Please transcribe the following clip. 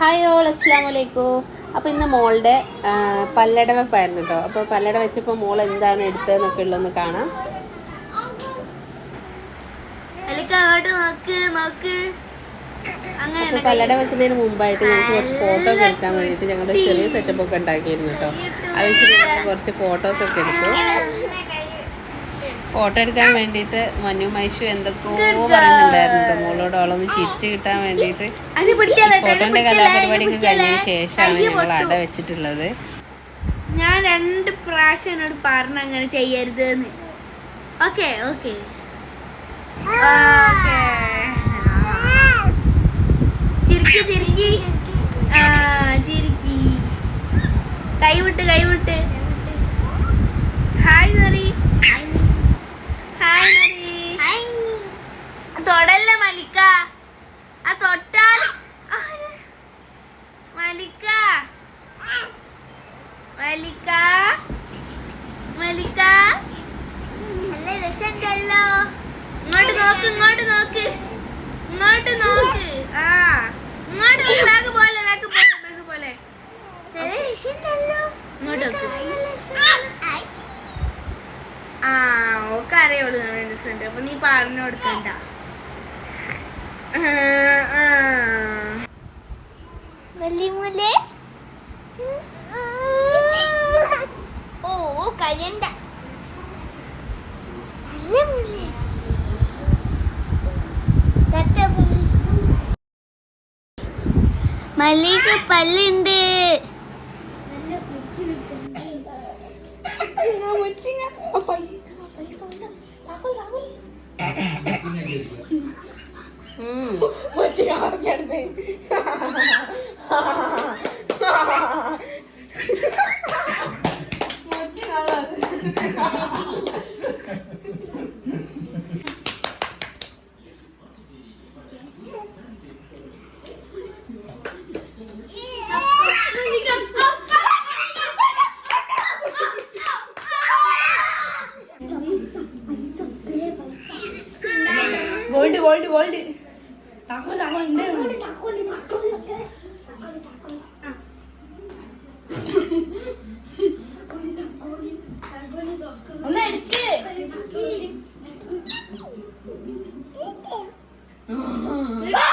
Hi all അസ്സാം വലൈക്കും അപ്പോൾ ഇന്ന് മോളുടെ പല്ലട വെപ്പായിരുന്നു കേട്ടോ അപ്പോൾ പല്ലട വെച്ചപ്പോൾ മോൾ എന്താണ് എടുത്തതെന്നൊക്കെ ഉള്ളതെന്ന് കാണാം. അപ്പോൾ പല്ലട വെക്കുന്നതിന് മുമ്പായിട്ട് ഞങ്ങൾക്ക് കുറച്ച് ഫോട്ടോ ഒക്കെ എടുക്കാൻ വേണ്ടിയിട്ട് ഞങ്ങളുടെ ചെറിയ സെറ്റപ്പ് ഒക്കെ ഉണ്ടാക്കിയിരുന്നു കേട്ടോ അത് വെച്ചിട്ട് കുറച്ച് കുറച്ച് ഫോട്ടോസൊക്കെ എടുത്തു. ഫോട്ടോ എടുക്കാൻ വേണ്ടിയിട്ട് മനു മൈഷു എന്തൊക്കെയോ പറയുന്നുണ്ടായിരുന്നു കേട്ടോ മോളോട് അവളൊന്ന് ചിരിച്ചു കിട്ടാൻ വേണ്ടിയിട്ട്. ഫോട്ടോന്റെ കലാപരിപാടിയൊക്കെ കഴിഞ്ഞ ശേഷമാണ് ഞങ്ങൾ അട വെച്ചിട്ടുള്ളത്. ഞാൻ രണ്ട് പ്രാവശ്യം എന്നോട് പറഞ്ഞു അങ്ങനെ ചെയ്യരുത് എന്ന് ഓക്കെ. ഓക്കെ. ചിരിക്കി ചിരിക്കി. ആ ചിരിക്കി. കൈവിട്ട് കൈവിട്ട് ഹായ് നറി ഹായ് നറി തൊടല്ല മലിക്ക ആ തൊട്ടാൽ? മലിക്ക മലിക്ക മലിക്ക നല്ല രസമുണ്ടല്ലോ ഇങ്ങോട്ട് നോക്ക് ഇങ്ങോട്ട് നോക്ക്. ഇങ്ങോട്ട് നോക്ക്. ആ. ഇങ്ങോട്ട് ബാഗ് പോലെ ബാഗ് പോലെ ബാഗ് പോലെ. ഇങ്ങോട്ട് നോക്ക്. ആ ഓക്കെ അറിയുള്ളൂ നല്ല രസമുണ്ട് അപ്പൊ നീ പറഞ്ഞു കൊടുക്കണ്ട. വല്യമ്മൂലെ ഓ കരണ്ട മല്ലിക്ക് പല്ലുണ്ട്. രാഹുൽ രാഹുൽ 음. 뭐지 아무렇게 하는데. 뭐지 하는데. 월드 월드 월드 താക്കോൽ താക്കോൽ താക്കോൽ താക്കോൽ താക്കോൽ താക്കോൽ ആ ഒന്ന് എടുക്ക്. ആ.